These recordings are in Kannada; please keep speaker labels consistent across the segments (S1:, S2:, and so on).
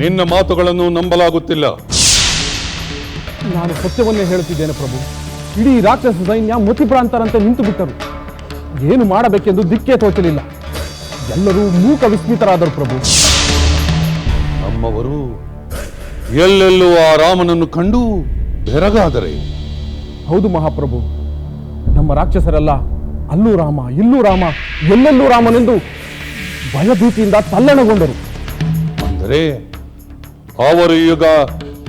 S1: ನಿನ್ನ ಮಾತುಗಳನ್ನು ನಂಬಲಾಗುತ್ತಿಲ್ಲ.
S2: ನಾನು ಸತ್ಯವನ್ನೇ ಹೇಳುತ್ತಿದ್ದೇನೆ ಪ್ರಭು. ಇಡೀ ರಾಕ್ಷಸ ಸೈನ್ಯ ಮತಿಭ್ರಾಂತರಂತೆ ನಿಂತು ಬಿಟ್ಟರು ಏನು ಮಾಡಬೇಕೆಂದು ದಿಕ್ಕೇ ತೋಚಲಿಲ್ಲ. ಎಲ್ಲರೂ ಮೂಕ ವಿಸ್ಮಿತರಾದರು ಪ್ರಭು.
S1: ನಮ್ಮವರು ಎಲ್ಲೆಲ್ಲೂ ಆ ರಾಮನನ್ನು ಕಂಡು ಬೆರಗಾದರೆ.
S2: ಹೌದು ಮಹಾಪ್ರಭು. ನಮ್ಮ ರಾಕ್ಷಸರೆಲ್ಲ ಅಲ್ಲೂ ರಾಮ ಇಲ್ಲೂ ರಾಮ ಎಲ್ಲೆಲ್ಲೂ ರಾಮನೆಂದು ಭಯಭೀತಿಯಿಂದ ತಲ್ಲಣಗೊಂಡರು.
S1: ಅಂದರೆ ಅವರು ಈಗ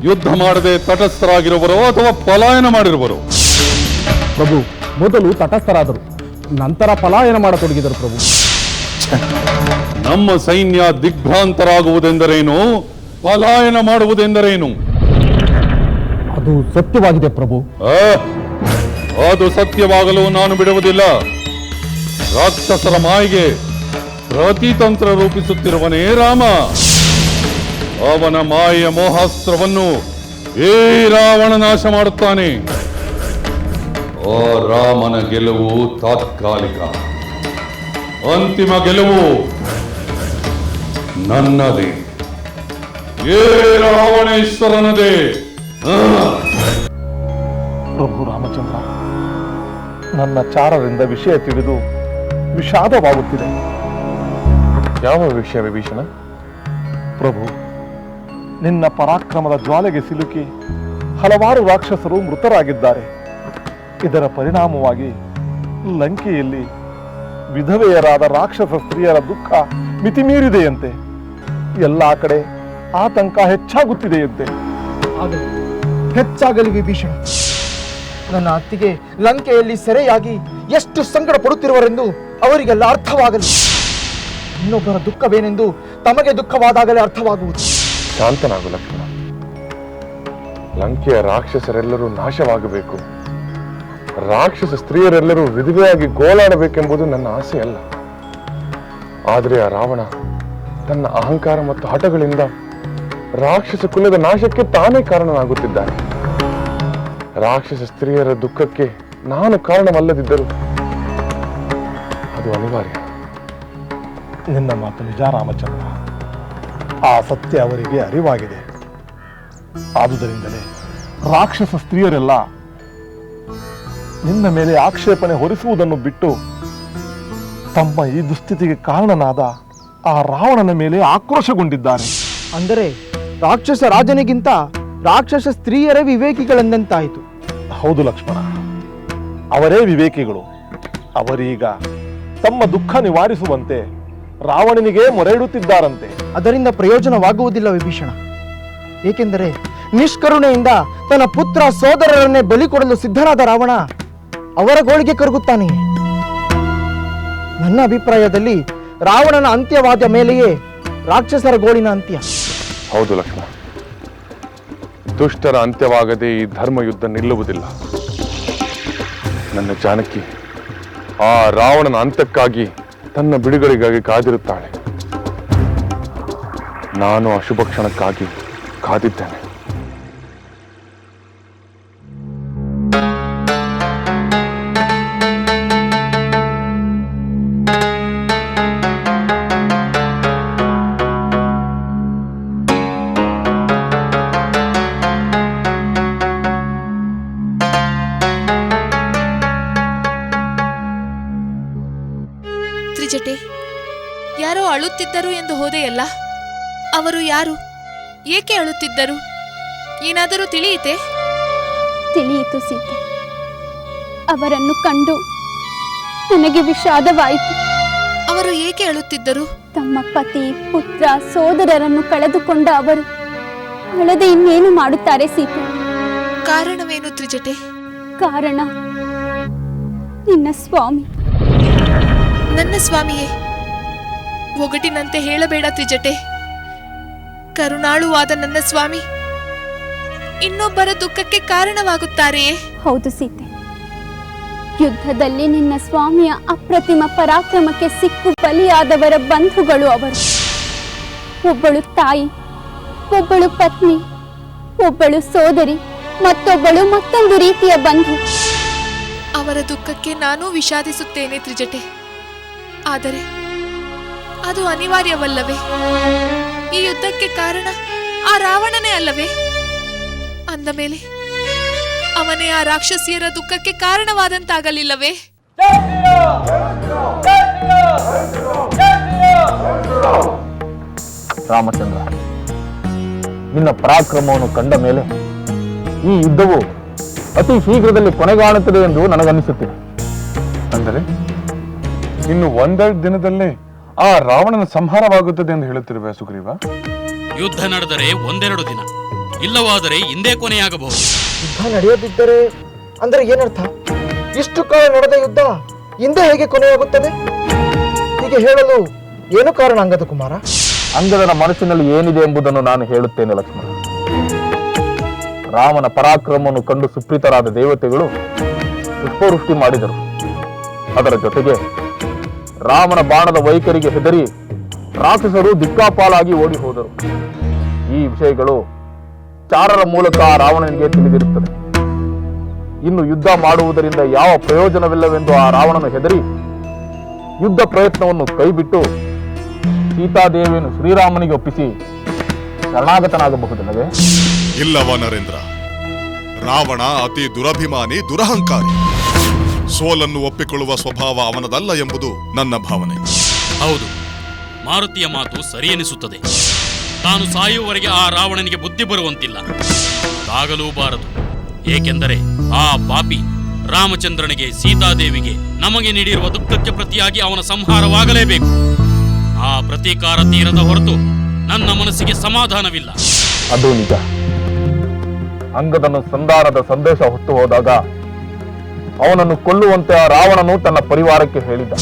S1: ಯುದ್ಧ ಮಾಡದೆ ತಟಸ್ಥರಾಗಿರುವರೋ ಅಥವಾ ಪಲಾಯನ ಮಾಡಿರುವರು?
S2: ಪ್ರಭು ಮೊದಲು ತಟಸ್ಥರಾದರು ನಂತರ ಪಲಾಯನ ಮಾಡತೊಡಗಿದರು ಪ್ರಭು.
S1: ನಮ್ಮ ಸೈನ್ಯ ದಿಗ್ಭ್ರಾಂತರಾಗುವುದೆಂದರೇನು? ಪಲಾಯನ ಮಾಡುವುದೆಂದರೇನು?
S2: ಅದು ಸತ್ಯವಾಗಿದೆ ಪ್ರಭು.
S1: ಆ, ಅದು ಸತ್ಯವಾಗಲು ನಾನು ಬಿಡುವುದಿಲ್ಲ. ರಾಕ್ಷಸರ ಮಾಯಿಗೆ ಪ್ರತಿತಂತ್ರ ರೂಪಿಸುತ್ತಿರುವನೇ ರಾಮ. ಅವನ ಮಾಯ ಮೋಹಾಸ್ತ್ರವನ್ನು ಏ ರಾವಣ ನಾಶ ಮಾಡುತ್ತಾನೆ. ಓ ರಾಮನ ಗೆಲುವು ತಾತ್ಕಾಲಿಕ. ಅಂತಿಮ ಗೆಲುವು ನನ್ನದೇ. ಏ ರಾವಣೇಶ್ವರನದೇ.
S3: ಪ್ರಭು ರಾಮಚಂದ್ರ ನನ್ನ ಚಾರರಿಂದ ವಿಷಯ ತಿಳಿದು ವಿಷಾದವಾಗುತ್ತಿದೆ.
S4: ಯಾವ ವಿಷಯ ವಿಭೀಷಣ?
S3: ಪ್ರಭು ನಿನ್ನ ಪರಾಕ್ರಮದ ಜ್ವಾಲೆಗೆ ಸಿಲುಕಿ ಹಲವಾರು ರಾಕ್ಷಸರು ಮೃತರಾಗಿದ್ದಾರೆ. ಇದರ ಪರಿಣಾಮವಾಗಿ ಲಂಕೆಯಲ್ಲಿ ವಿಧವೆಯರಾದ ರಾಕ್ಷಸ ಸ್ತ್ರೀಯರ ದುಃಖ ಮಿತಿಮೀರಿದೆಯಂತೆ. ಎಲ್ಲ ಕಡೆ ಆತಂಕ ಹೆಚ್ಚಾಗುತ್ತಿದೆಯಂತೆ.
S5: ಹೆಚ್ಚಾಗಲಿ ವಿಭೀಷಣ ನನ್ನ ಅತ್ತಿಗೆ ಲಂಕೆಯಲ್ಲಿ ಸೆರೆಯಾಗಿ ಎಷ್ಟು ಸಂಕಟ ಪಡುತ್ತಿರುವರೆಂದು ಅವರಿಗೆಲ್ಲ ಅರ್ಥವಾಗಲಿ. ಇನ್ನೊಬ್ಬರ ದುಃಖವೇನೆಂದು ತಮಗೆ ದುಃಖವಾದಾಗಲೇ ಅರ್ಥವಾಗುವುದು.
S4: ಶಾಂತನಾಗು ಲಕ್ಷ್ಮಣ. ಲಂಕೆಯ ರಾಕ್ಷಸರೆಲ್ಲರೂ ನಾಶವಾಗಬೇಕು. ರಾಕ್ಷಸ ಸ್ತ್ರೀಯರೆಲ್ಲರೂ ವಿಧವೆಯಾಗಿ ಗೋಳಾಡಬೇಕೆಂಬುದು ನನ್ನ ಆಸೆಯಲ್ಲ. ಆದರೆ ಆ ರಾವಣ ತನ್ನ ಅಹಂಕಾರ ಮತ್ತು ಹಠಗಳಿಂದ ರಾಕ್ಷಸ ಕುಲದ ನಾಶಕ್ಕೆ ತಾನೇ ಕಾರಣನಾಗುತ್ತಿದ್ದಾನೆ. ರಾಕ್ಷಸ ಸ್ತ್ರೀಯರ ದುಃಖಕ್ಕೆ ನಾನು ಕಾರಣವಲ್ಲದಿದ್ದರು ಅದು ಅನಿವಾರ್ಯ.
S3: ನಿನ್ನ ಮಾತು ನಿಜ ರಾಮಚಂದ್ರ. ಆ ಸತ್ಯ ಅವರಿಗೆ ಅರಿವಾಗಿದೆ. ಆದುದರಿಂದಲೇ ರಾಕ್ಷಸ ಸ್ತ್ರೀಯರೆಲ್ಲ ನಿನ್ನ ಮೇಲೆ ಆಕ್ಷೇಪಣೆ ಹೊರಿಸುವುದನ್ನು ಬಿಟ್ಟು ತಮ್ಮ ಈ ದುಸ್ಥಿತಿಗೆ ಕಾರಣನಾದ ಆ ರಾವಣನ ಮೇಲೆ ಆಕ್ರೋಶಗೊಂಡಿದ್ದಾರೆ.
S5: ಅಂದರೆ ರಾಕ್ಷಸ ರಾಜನಿಗಿಂತ ರಾಕ್ಷಸ ಸ್ತ್ರೀಯರೇ ವಿವೇಕಿಗಳೆಂದಂತಾಯಿತು.
S3: ಹೌದು ಲಕ್ಷ್ಮಣ ಅವರೇ ವಿವೇಕಿಗಳು. ಅವರೀಗ ತಮ್ಮ ದುಃಖ ನಿವಾರಿಸುವಂತೆ ರಾವಣನಿಗೆ ಮೊರೆ ಇಡುತ್ತಿದ್ದಾರಂತೆ
S5: ಅದರಿಂದ ಪ್ರಯೋಜನವಾಗುವುದಿಲ್ಲ ವಿಭೀಷಣ. ಏಕೆಂದರೆ ನಿಷ್ಕರುಣೆಯಿಂದ ತನ್ನ ಪುತ್ರ ಸೋದರರನ್ನೇ ಬಲಿ ಕೊಡಲು ಸಿದ್ಧನಾದ ರಾವಣ ಅವರ ಗೋಳಿಗೆ ಕರಗುತ್ತಾನೆ ನನ್ನ ಅಭಿಪ್ರಾಯದಲ್ಲಿ ರಾವಣನ ಅಂತ್ಯವಾದ ಮೇಲೆಯೇ ರಾಕ್ಷಸರ ಗೋಳಿನ ಅಂತ್ಯ.
S4: ಹೌದು ಲಕ್ಷ್ಮಣ. ದುಷ್ಟರ ಅಂತ್ಯವಾಗದೆ ಈ ಧರ್ಮ ಯುದ್ಧ ನಿಲ್ಲುವುದಿಲ್ಲ. ನನ್ನ ಜಾನಕಿ ಆ ರಾವಣನ ಅಂತಕ್ಕಾಗಿ ತನ್ನ ಬಿಡುಗಡೆಗಾಗಿ ಕಾದಿರುತ್ತಾಳೆ. ನಾನು ಅಶುಭಕ್ಷಣಕ್ಕಾಗಿ ಕಾದಿದ್ದೇನೆ.
S6: ತ್ರಿಜಟೆ ಯಾರೋ ಅಳುತ್ತಿದ್ದರು ಎಂದು ಹೋದೆಯಲ್ಲ? ಅವರು ಯಾರು? ಏಕೆ ಅಳುತ್ತಿದ್ದರು? ಏನಾದರೂ ತಿಳಿಯಿತೆ?
S7: ತಿಳಿಯಿತು ಸೀತೆ. ಅವರನ್ನು ಕಂಡು ನನಗೆ ವಿಷಾದವಾಯಿತು.
S6: ಅವರು ಏಕೆ ಅಳುತ್ತಿದ್ದರು?
S7: ತಮ್ಮ ಪತಿ ಪುತ್ರ ಸೋದರರನ್ನು ಕಳೆದುಕೊಂಡ ಅವರು ಅಳದೆ ಇನ್ನೇನು ಮಾಡುತ್ತಾರೆ ಸೀತೆ?
S6: ಕಾರಣವೇನು ತ್ರಿಜಟೆ?
S7: ಕಾರಣ ನಿನ್ನ ಸ್ವಾಮಿ.
S6: ನನ್ನ ಸ್ವಾಮಿಯೇ ಒಗಟಿನಂತೆ ಹೇಳಬೇಡ ತ್ರಿಜಟೆ. ಕರುಣಾಳುವಾದ ನನ್ನ ಸ್ವಾಮಿ ಇನ್ನೊಬ್ಬರ ದುಃಖಕ್ಕೆ ಕಾರಣವಾಗುತ್ತಾರೆಯೇ?
S7: ಹೌದು ಸೀತೆ. ಯುದ್ಧದಲ್ಲಿ ನಿನ್ನ ಸ್ವಾಮಿಯ ಅಪ್ರತಿಮ ಪರಾಕ್ರಮಕ್ಕೆ ಸಿಕ್ಕು ಬಲಿಯಾದವರ ಬಂಧುಗಳು ಅವರು. ಒಬ್ಬಳು ತಾಯಿ ಒಬ್ಬಳು ಪತ್ನಿ ಒಬ್ಬಳು ಸೋದರಿ ಮತ್ತೊಬ್ಬಳು ಮತ್ತೊಂದು ರೀತಿಯ ಬಂಧು.
S6: ಅವರ ದುಃಖಕ್ಕೆ ನಾನು ವಿಷಾದಿಸುತ್ತೇನೆ ತ್ರಿಜಟೆ. ಆದರೆ ಅದು ಅನಿವಾರ್ಯವಲ್ಲವೇ? ಈ ಯುದ್ಧಕ್ಕೆ ಕಾರಣ ಆ ರಾವಣನೇ ಅಲ್ಲವೇ? ಅಂದ ಮೇಲೆ ಅವನೇ ಆ ರಾಕ್ಷಸಿಯರ ದುಃಖಕ್ಕೆ ಕಾರಣವಾದಂತಾಗಲಿಲ್ಲವೇ?
S8: ರಾಮಚಂದ್ರ ನಿನ್ನ ಪರಾಕ್ರಮವನ್ನು ಕಂಡ ಮೇಲೆ ಈ ಯುದ್ಧವು ಅತಿ ಶೀಘ್ರದಲ್ಲಿ ಕೊನೆಗಾಣುತ್ತದೆ ಎಂದು ನನಗನ್ನಿಸುತ್ತಿದೆ.
S4: ಅಂದರೆ? ಇನ್ನು ಒಂದೆರಡು ದಿನದಲ್ಲೇ ಆ ರಾವಣನ ಸಂಹಾರವಾಗುತ್ತದೆ ಎಂದು ಹೇಳುತ್ತಿರುವ ಸುಗ್ರೀವ
S9: ಯುದ್ಧ ನಡೆದರೆ ಒಂದೆರಡು ದಿನ ಇಲ್ಲವಾದರೆ ಹಿಂದೆ ಕೊನೆಯಾಗಬಹುದು.
S5: ಯುದ್ಧ ನಡೆಯದಿದ್ದರೆ ಅಂದರೆ ಏನರ್ಥ? ಇಷ್ಟು ಕಾಲ ನಡೆದ ಯುದ್ಧ ಹಿಂದೆ ಹೇಗೆ ಕೊನೆಯಾಗುತ್ತದೆ? ಹೀಗೆ ಹೇಳಲು ಏನು ಕಾರಣ ಅಂಗದ ಕುಮಾರ?
S8: ಅಂಗದನ ಮನಸ್ಸಿನಲ್ಲಿ ಏನಿದೆ ಎಂಬುದನ್ನು ನಾನು ಹೇಳುತ್ತೇನೆ ಲಕ್ಷ್ಮಣ. ರಾಮನ ಪರಾಕ್ರಮವನ್ನು ಕಂಡು ಸುಪ್ರೀತರಾದ ದೇವತೆಗಳು ಪುಷ್ಪವೃಷ್ಟಿ ಮಾಡಿದರು. ಅದರ ಜೊತೆಗೆ ರಾಮನ ಬಾಣದ ವೈಖರಿಗೆ ಹೆದರಿ ರಾಕ್ಷಸರು ದಿಕ್ಕಾಪಾಲಾಗಿ ಓಡಿ ಹೋದರು. ಈ ವಿಷಯಗಳು ಚಾರರ ಮೂಲಕ ರಾವಣನಿಗೆ ತಿಳಿದಿರುತ್ತದೆ. ಇನ್ನು ಯುದ್ಧ ಮಾಡುವುದರಿಂದ ಯಾವ ಪ್ರಯೋಜನವಿಲ್ಲವೆಂದು ಆ ರಾವಣನು ಹೆದರಿ ಯುದ್ಧ ಪ್ರಯತ್ನವನ್ನು ಕೈಬಿಟ್ಟು ಸೀತಾದೇವಿಯನ್ನು ಶ್ರೀರಾಮನಿಗೆ ಒಪ್ಪಿಸಿ ಶರಣಾಗತನಾಗಬಹುದಲ್ಲವೇ?
S10: ಇಲ್ಲವ ನರೇಂದ್ರ, ರಾವಣ ಅತಿ ದುರಭಿಮಾನಿ, ದುರಹಂಕಾರಿ. ಸೋಲನ್ನು ಒಪ್ಪಿಕೊಳ್ಳುವ ಸ್ವಭಾವ ಅವನದಲ್ಲ ಎಂಬುದು ನನ್ನ ಭಾವನೆ.
S9: ಹೌದು. ಮಾರುತಿಯ ಮಾತು ಸರಿ ಎನಿಸುತ್ತದೆ ತಾನು ಸಾಯುವವರೆಗೆ ಆ ರಾವಣನಿಗೆ ಬುದ್ಧಿ ಬರುವಂತಿಲ್ಲ. ಅದಾಗಲೂಬಾರದು ಏಕೆಂದರೆ ಆ ಪಾಪಿ ರಾಮಚಂದ್ರನಿಗೆ ಸೀತಾದೇವಿಗೆ ನಮಗೆ ನೀಡಿರುವ ದುಃಖಕ್ಕೆ ಪ್ರತಿಯಾಗಿ ಅವನ ಸಂಹಾರವಾಗಲೇಬೇಕು. ಆ ಪ್ರತೀಕಾರ ತೀರದ ಹೊರತು ನನ್ನ ಮನಸ್ಸಿಗೆ ಸಮಾಧಾನವಿಲ್ಲ.
S8: ಅದು ನಿಜ. ಅಂಗದನ್ನು ಸಂಧಾನದ ಸಂದೇಶ ಹೊತ್ತು ಹೋದಾಗ ಅವನನ್ನು ಕೊಲ್ಲುವಂತೆ ರಾವಣನು ತನ್ನ ಪರಿವಾರಕ್ಕೆ ಹೇಳಿದ್ದ